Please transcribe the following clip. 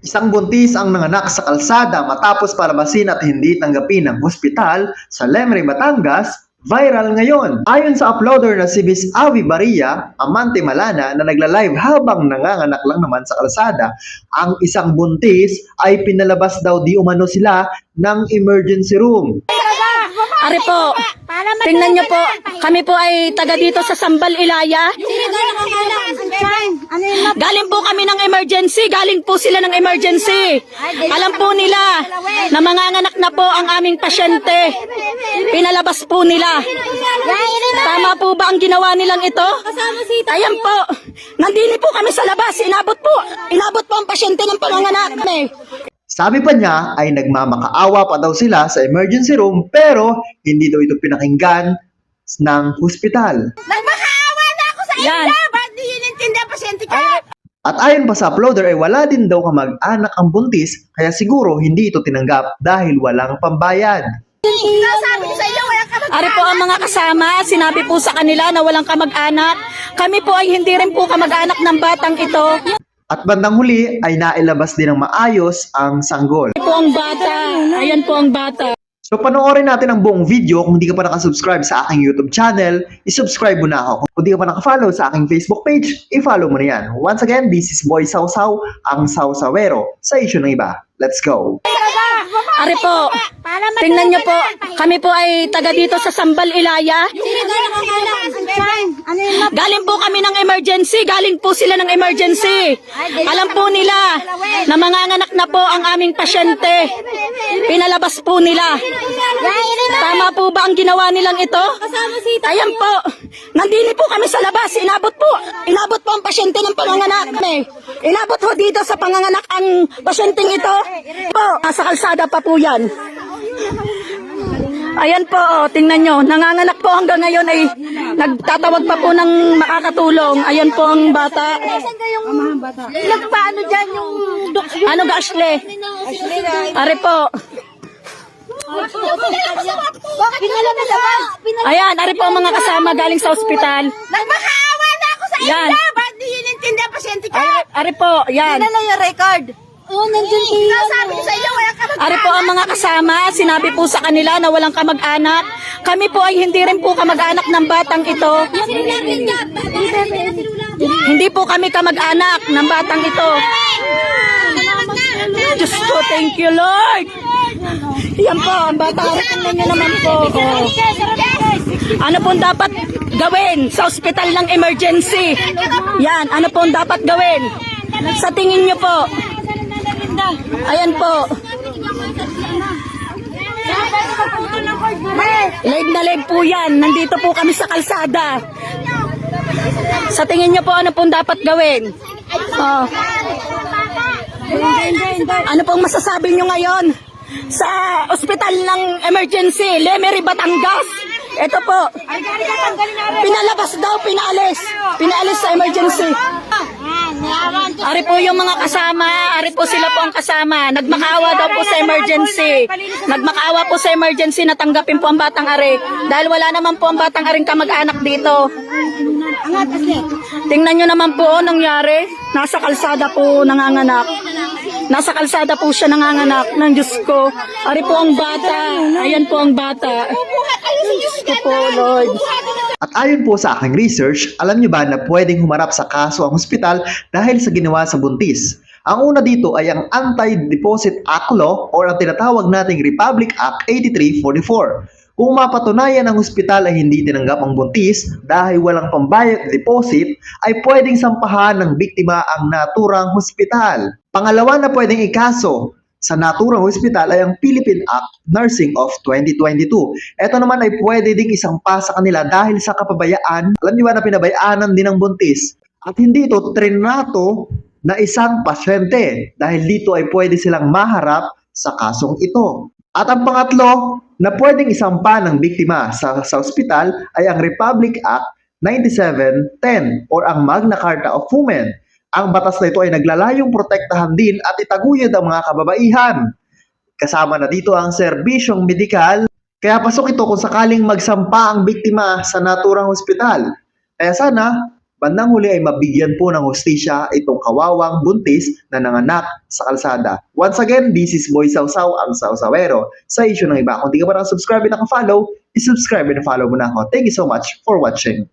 Isang buntis ang nanganak sa kalsada matapos palabasin at hindi tanggapin ng hospital sa Lemre, Batangas, viral ngayon. Ayon sa uploader na si Miss Avi Baria, amante Malana na nagla-live habang nanganganak lang naman sa kalsada, ang isang buntis ay pinalabas daw di umano sila ng emergency room. Ari po, tingnan nyo po, kami po ay taga dito sa Sambal Ilaya. Ano? Galing po kami ng emergency, galing po sila ng emergency. Alam po nila na manganganak na po ang aming pasyente. Pinalabas po nila. Tama po ba ang ginawa nilang ito? Ayan po, nandini po kami sa labas, inabot po, inabot po ang pasyente ng panganganak. Sabi pa niya ay nagmamakaawa pa daw sila sa emergency room pero hindi daw ito pinakinggan ng hospital. Nagmakaawa na ako sa Yan. inyo! Ba't di yun intindihan pasyente ka? At ayon pa sa uploader ay wala din daw kamag-anak ang buntis kaya siguro hindi ito tinanggap dahil walang pambayad. Nasabi ko sa inyo, wala ka mag- Ari po ang mga kasama, sinabi po sa kanila na walang kamag-anak. Kami po ay hindi rin po kamag-anak ng batang ito. At bandang huli ay nailabas din ng maayos ang sanggol. Ayan po ang bata. Ayan po ang bata. So panoorin natin ang buong video kung hindi ka pa nakasubscribe sa aking YouTube channel, isubscribe mo na ako. Kung hindi ka pa nakafollow sa aking Facebook page, i-follow mo na yan. Once again, this is Boy Sausaw, ang Sausawero, sa issue ng iba. Let's go! Ari po, tingnan nyo po, kami po ay taga dito sa Sambal Ilaya. Galing po kami ng emergency, galing po sila ng emergency. Alam po nila na manganganak na po ang aming pasyente. Pinalabas po nila. Tama po ba ang ginawa nilang ito? Ayan po, nandini po kami sa labas, inabot po, inabot po ang pasyente ng panganganak. Inabot po dito sa panganganak ang pasyenteng ito. Po, nasa kalsada pa po yan. Ayan po, oh, tingnan nyo. Nanganganak po hanggang ngayon ay nagtatawag pa po ng makakatulong. Ayan po ang bata. Nagpaano dyan yung? Ano ga, Ashley? Are po. Ayan, are po ang mga kasama galing sa ospital. Nagmakaawa na ako sa inyo! Ba't di yun intindihan pasyente ka? Are, are po, yan. yung record? Oo, nandun kayo. Nasabi ko sa inyo, wala ka mag- Are po ang mga kasama, sinabi po sa kanila na walang kamag-anak. Kami po ay hindi rin po kamag-anak ng batang ito. Hindi po kami kamag-anak ng batang ito. Diyos ko, thank you Lord. Yan po, ang bata. Niyo naman po. Oh. Ano pong dapat gawin sa ospital ng emergency? Yan, ano pong dapat gawin? Sa tingin niyo po. Ayan po. Live na live po yan. Nandito po kami sa kalsada. Sa tingin niyo po, ano pong dapat gawin? Oh. Ano pong masasabi niyo ngayon sa ospital ng emergency, Lemery, Batangas? Ito po. Pinalabas daw, pinalis. Pinalis sa emergency. Ari po yung mga kasama, ari po sila po ang kasama. Nagmakaawa daw po sa emergency. Nagmakaawa po sa emergency na tanggapin po ang batang ari. Dahil wala naman po ang batang aring kamag-anak dito. Tingnan nyo naman po oh, nangyari. Nasa kalsada po nanganganak. Nasa kalsada po siya nanganganak ng Diyos ko. Ari po ang bata. Ayan po ang bata. Diyos ko po, Lord. At ayon po sa aking research, alam niyo ba na pwedeng humarap sa kaso ang hospital dahil sa ginawa sa buntis? Ang una dito ay ang Anti-Deposit Act Law or ang tinatawag nating Republic Act 8344. Kung mapatunayan ng hospital ay hindi tinanggap ang buntis dahil walang pambayad deposit, ay pwedeng sampahan ng biktima ang naturang hospital. Pangalawa na pwedeng ikaso sa naturang hospital ay ang Philippine Act Nursing of 2022. Ito naman ay pwede ding isang pa sa kanila dahil sa kapabayaan. Alam niyo ba na pinabayaanan din ng buntis? At hindi ito trinato na isang pasyente dahil dito ay pwede silang maharap sa kasong ito. At ang pangatlo na pwedeng isampa ng biktima sa, sa ospital ay ang Republic Act 9710 or ang Magna Carta of Women. Ang batas na ito ay naglalayong protektahan din at itaguyod ang mga kababaihan. Kasama na dito ang serbisyong medikal, kaya pasok ito kung sakaling magsampa ang biktima sa naturang hospital. Kaya sana, bandang huli ay mabigyan po ng hustisya itong kawawang buntis na nanganak sa kalsada. Once again, this is Boy Sausaw, ang Sausawero, sa issue ng iba. Kung di ka pa nakasubscribe at nakafollow, isubscribe and follow mo na ako. Thank you so much for watching.